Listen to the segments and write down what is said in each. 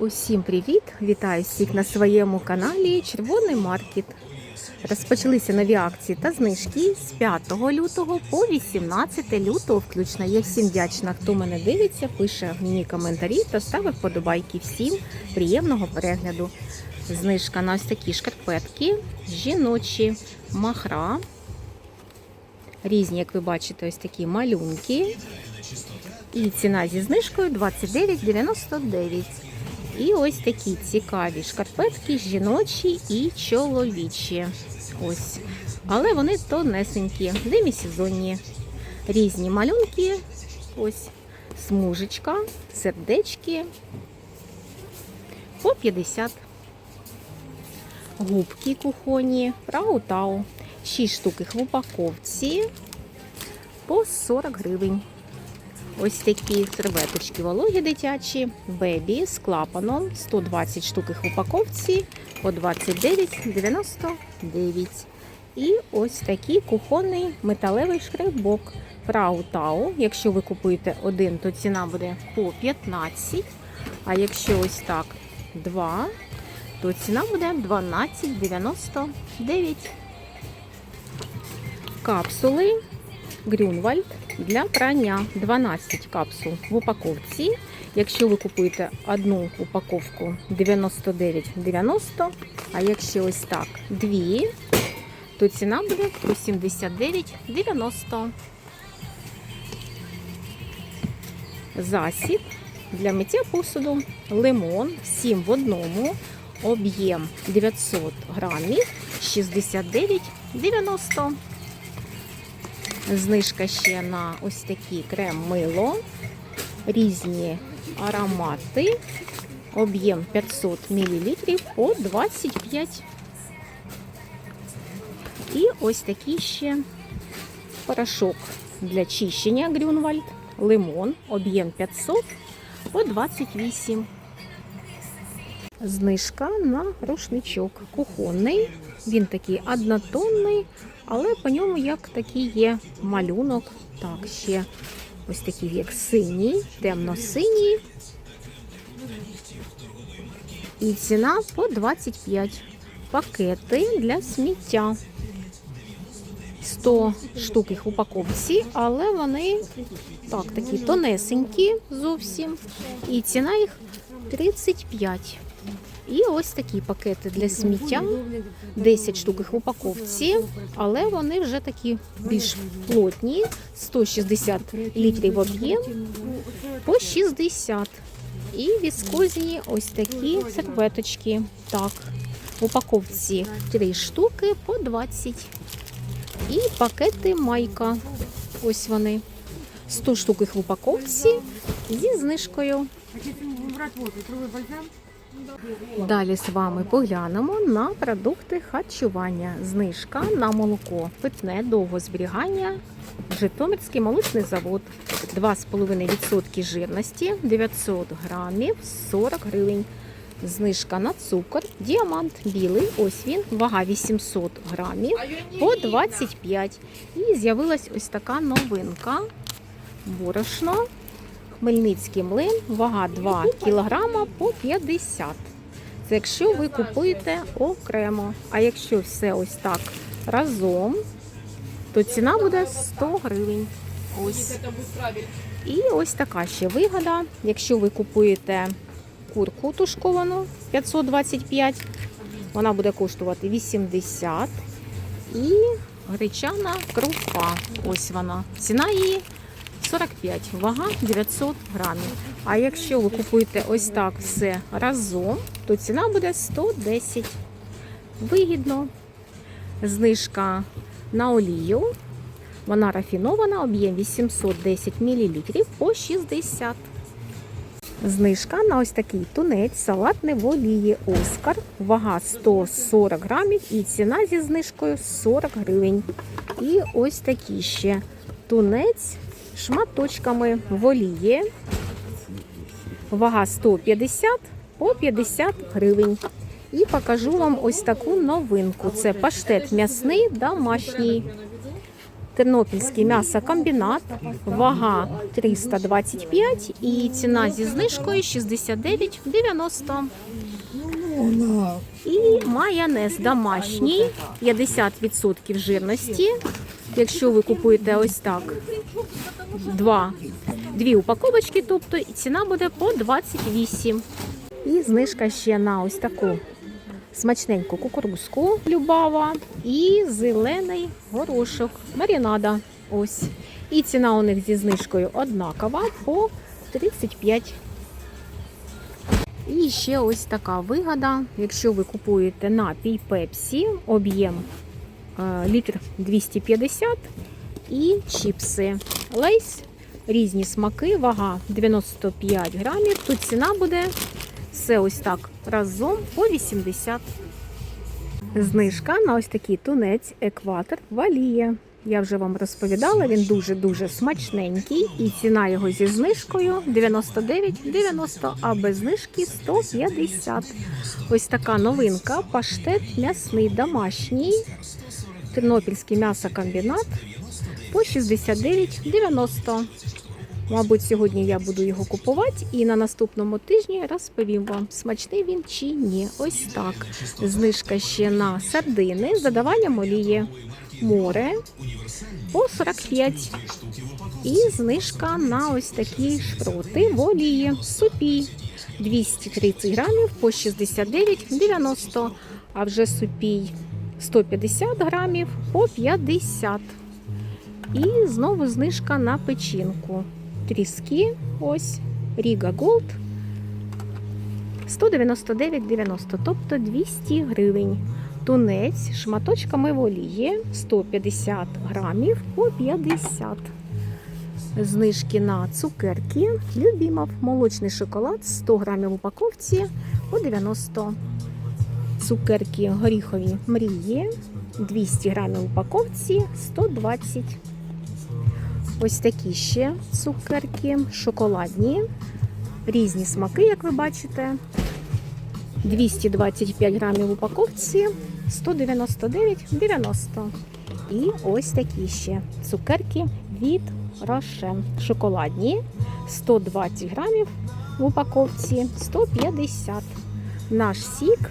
Усім привіт! Вітаю всіх на своєму каналі Червоний Маркет. Розпочалися нові акції та знижки з 5 лютого по 18 лютого включно. Я всім вдячна, хто мене дивиться, пише мені коментарі та ставить вподобайки. Всім приємного перегляду. Знижка на ось такі шкарпетки, жіночі, махра. Різні, як ви бачите, ось такі малюнки. І ціна зі знижкою 29,99. І ось такі цікаві шкарпетки жіночі і чоловічі. Ось. Але вони тонесенькі, демісезонні. Різні малюнки. Ось смужечка, сердечки. По 50. Губки кухонні, раутау. 6 штук в упаковці по 40 гривень. Ось такі серветочки вологі дитячі, бебі з клапаном, 120 штук в упаковці по 29,99. І ось такий кухонний металевий шкребок Фрау Тау. Якщо ви купуєте один, то ціна буде по 15. А якщо ось так два, то ціна буде 12,99. Капсули Грюнвальд для прання 12 капсул в упаковці. Якщо ви купуєте одну упаковку 99,90, а якщо ось так дві, то ціна буде 89,90. Засіб для миття посуду лимон 7 в одному, об'єм 900 грамів 69,90. Знижка ще на ось такі крем-мило, різні аромати, об'єм 500 мл по 25. І ось такий ще порошок для чищення Грюнвальд, лимон, об'єм 500 по 28. Знижка на рушничок кухонний. Він такий однотонний, але по ньому як такий є малюнок. Так, ще ось такий як синій, темно-синій. І ціна по 25 пакети для сміття. 100 штук їх упаковці, але вони так, такі тонесенькі зовсім. І ціна їх 35. І ось такі пакети для сміття. 10 штук їх в упаковці, але вони вже такі більш плотні. 160 літрів об'єм по 60. І віскозні ось такі серветочки. Так, в упаковці 3 штуки по 20. І пакети майка. Ось вони. 100 штук їх в упаковці зі знижкою. Далі з вами поглянемо на продукти харчування. Знижка на молоко, питне довго зберігання, Житомирський молочний завод. 2,5% жирності, 900 грамів, 40 гривень. Знижка на цукор, діамант білий, ось він, вага 800 грамів по 25. І з'явилась ось така новинка. Борошно. Хмельницький млин, вага 2 кг по 50. Це якщо ви купуєте окремо. А якщо все ось так разом, то ціна буде 100 гривень. Ось. І ось така ще вигода. Якщо ви купуєте курку тушковану 525, вона буде коштувати 80. І гречана крупа. Ось вона. Ціна її 45, вага 900 грамів. А якщо ви купуєте ось так все разом, то ціна буде 110. Вигідно. Знижка на олію. Вона рафінована, об'єм 810 мл по 60. Знижка на ось такий тунець салатний в олії Оскар. Вага 140 грамів і ціна зі знижкою 40 гривень. І ось такі ще тунець шматочками в олії. Вага 150 по 50 гривень. І покажу вам ось таку новинку. Це паштет м'ясний домашній. Тернопільський м'ясокомбінат, вага 325 і ціна зі знижкою 69,90. І майонез домашній, 50% жирності. Якщо ви купуєте ось так, два, дві упаковочки, тобто і ціна буде по 28. І знижка ще на ось таку смачненьку кукурузку любава і зелений горошок. Марінада. Ось. І ціна у них зі знижкою однакова по 35. І ще ось така вигода. Якщо ви купуєте напій Пепсі, об'єм е, літр 250 і чіпси. Лейс, різні смаки, вага 95 грамів. Тут ціна буде все ось так разом по 80. Знижка на ось такий тунець екватор валіє. Я вже вам розповідала, він дуже-дуже смачненький, і ціна його зі знижкою 99,90, а без знижки 150. Ось така новинка, паштет м'ясний домашній, тернопільський м'ясокомбінат по 69,90. Мабуть, сьогодні я буду його купувати і на наступному тижні розповім вам, смачний він чи ні. Ось так. Знижка ще на сардини, з додаванням олії. Море по 45. І знижка на ось такі шпроти в олії. Супій 230 грамів по 69,90. А вже супій 150 грамів по 50. І знову знижка на печінку. Тріски, ось Ріга Голд 199,90, тобто 200 гривень. Тунець шматочками в олії 150 грамів по 50. Знижки на цукерки. Любімов молочний шоколад 100 грамів в упаковці по 90. Цукерки горіхові мрії 200 грамів в упаковці 120. Ось такі ще цукерки, шоколадні, різні смаки, як ви бачите. 225 грамів в упаковці, 199,90. І ось такі ще цукерки від Рошен. Шоколадні, 120 грамів в упаковці, 150. Наш сік,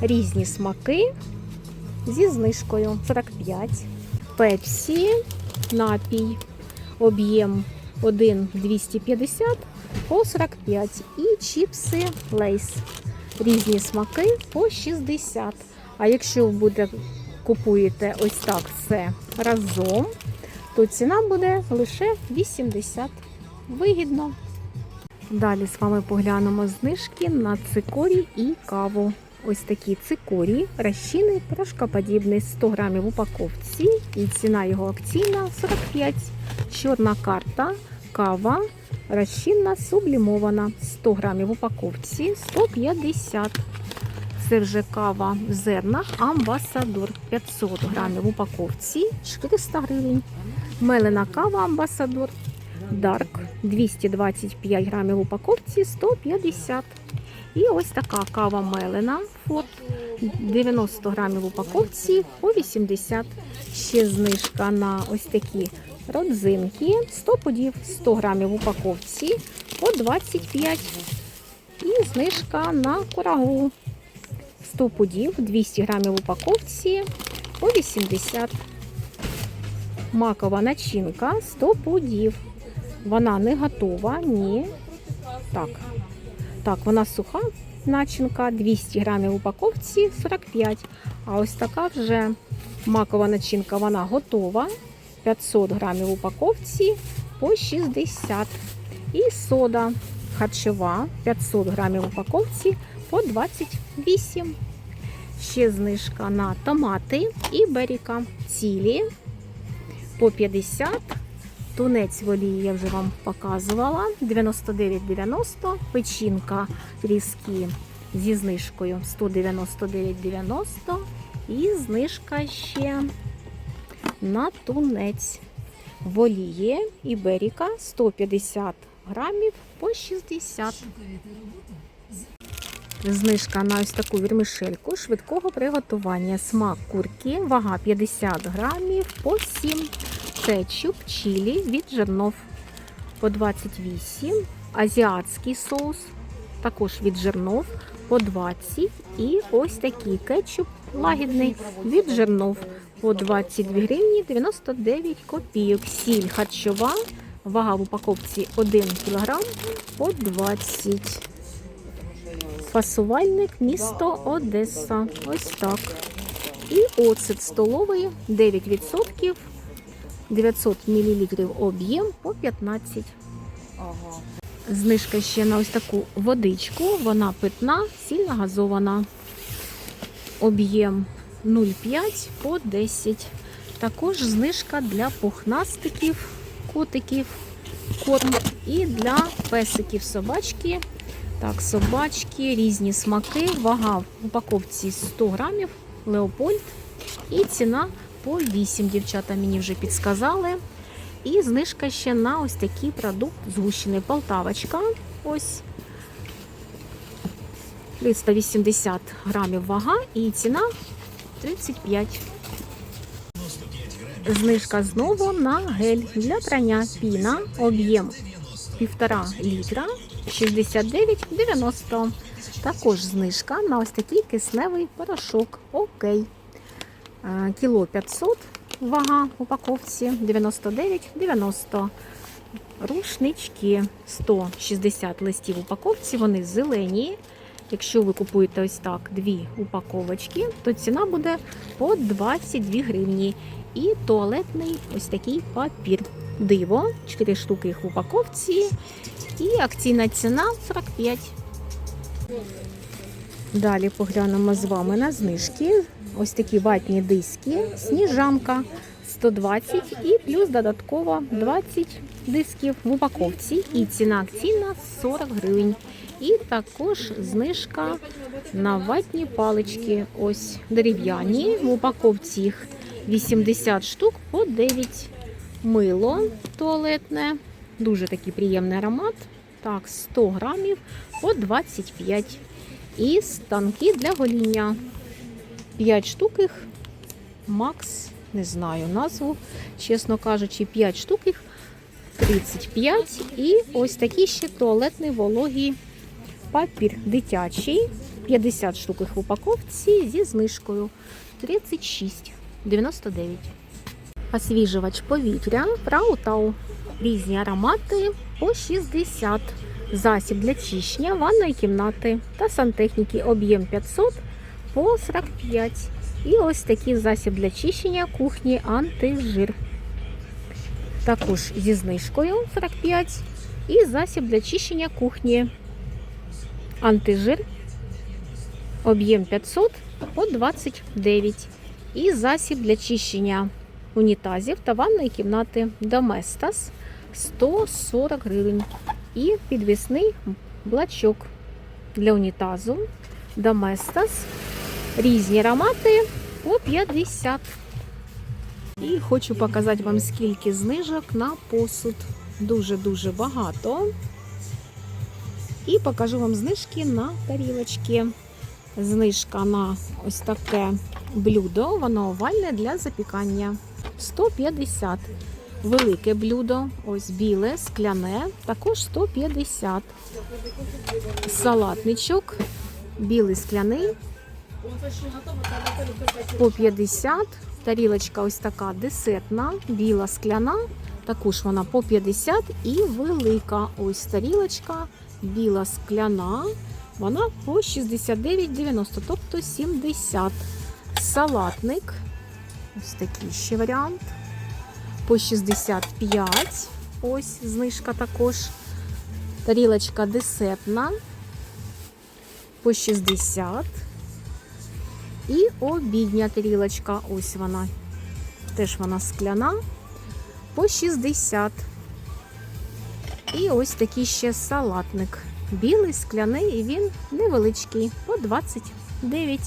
різні смаки зі знижкою 45. Пепсі, напій об'єм 1,250 по 45 і чіпси лейс. Різні смаки по 60. А якщо ви буде, купуєте ось так все разом, то ціна буде лише 80. Вигідно. Далі з вами поглянемо знижки на цикорій і каву. Ось такі цикорій, розчинний, порошкоподібний 100 грамів в упаковці. І ціна його акційна 45. Чорна карта, кава, розчинна, сублімована 100 грамів в упаковці 150. Це вже кава в зернах Амбасадор 500 грамів в упаковці 400 гривень. Мелена кава Амбасадор Дарк 225 грамів в упаковці 150. І ось така кава мелена Форт 90 грамів в упаковці по 80. Ще знижка на ось такі родзинки 100 подів 100 грамів в упаковці по 25. І знижка на курагу 100 подів 200 грамів в упаковці по 80. Макова начинка 100 подів. Вона не готова, ні. Так, так, вона суха начинка, 200 грамів в упаковці 45. А ось така вже макова начинка, вона готова. 500 грамів в упаковці по 60. І сода харчова 500 грамів в упаковці по 28. Ще знижка на томати і беріка цілі по 50. Тунець в олії я вже вам показувала. 99,90. Печінка тріски зі знижкою 199,90. І знижка ще на тунець в олії Іберіка 150 грамів по 60. Знижка на ось таку вірмішельку швидкого приготування. Смак курки, вага 50 грамів по 7. Кетчуп, чилі від жернов по 28. Азіатський соус також від жернов по 20. І ось такий кетчуп лагідний від жернов по 22 гривні 99 копійок. Сіль харчова, вага в упаковці 1 кг по 20. Фасувальник місто Одеса. Ось так. І оцет столовий 9%, 900 мл об'єм по 15. Знижка ще на ось таку водичку. Вона питна, сильно газована. Об'єм 0,5 по 10. Також знижка для пухнастиків, котиків, корм і для песиків собачки. Так, собачки, різні смаки. Вага в упаковці 100 грамів, Леопольд. І ціна по 8. Дівчата мені вже підсказали. І знижка ще на ось такий продукт згущений Полтавочка. Ось 380 грамів вага і ціна 35. Знижка знову на гель для прання піна. Об'єм 1,5 літра 69,90. Також знижка на ось такий кисневий порошок. Окей. Кіло 500 вага в упаковці 99,90. Рушнички 160 листів в упаковці, вони зелені. Якщо ви купуєте ось так дві упаковочки, то ціна буде по 22 гривні. І туалетний ось такий папір. Диво, 4 штуки їх в упаковці. І акційна ціна 45. Далі поглянемо з вами на знижки. Ось такі ватні диски, сніжанка 120 і плюс додатково 20 дисків в упаковці. І ціна акційна 40 гривень. І також знижка на ватні палички. Ось дерев'яні. В упаковці їх 80 штук по 9. Мило туалетне. Дуже такий приємний аромат. Так, 100 грамів по 25. І станки для гоління. 5 штук їх. Макс, не знаю назву, чесно кажучи, 5 штук їх 35. І ось такий ще туалетний вологий папір дитячий. 50 штук їх в упаковці зі знижкою 36,99. Освіжувач повітря Фраутау. Різні аромати по 60. Засіб для чищення ванної кімнати та сантехніки об'єм 500 по 45. І ось такий засіб для чищення кухні антижир. Також зі знижкою 45. І засіб для чищення кухні антижир. Об'єм 500 по 29. І засіб для чищення унітазів та ванної кімнати Доместас 140 гривень. І підвісний блачок для унітазу Доместас. Різні аромати по 50. І хочу показати вам, скільки знижок на посуд. Дуже-дуже багато. І покажу вам знижки на тарілочки. Знижка на ось таке блюдо, воно овальне для запікання. 150. Велике блюдо, ось біле, скляне, також 150. Салатничок, білий скляний. По 50. Тарілочка ось така десертна, біла скляна. Також вона по 50 і велика. Ось тарілочка, біла скляна. Вона по 69,90, тобто 70. Салатник. Ось такий ще варіант. По 65. Ось знижка також. Тарілочка десертна. По 60. І обідня тарілочка. Ось вона. Теж вона скляна. По 60. І ось такий ще салатник. Білий, скляний, і він невеличкий, по 29.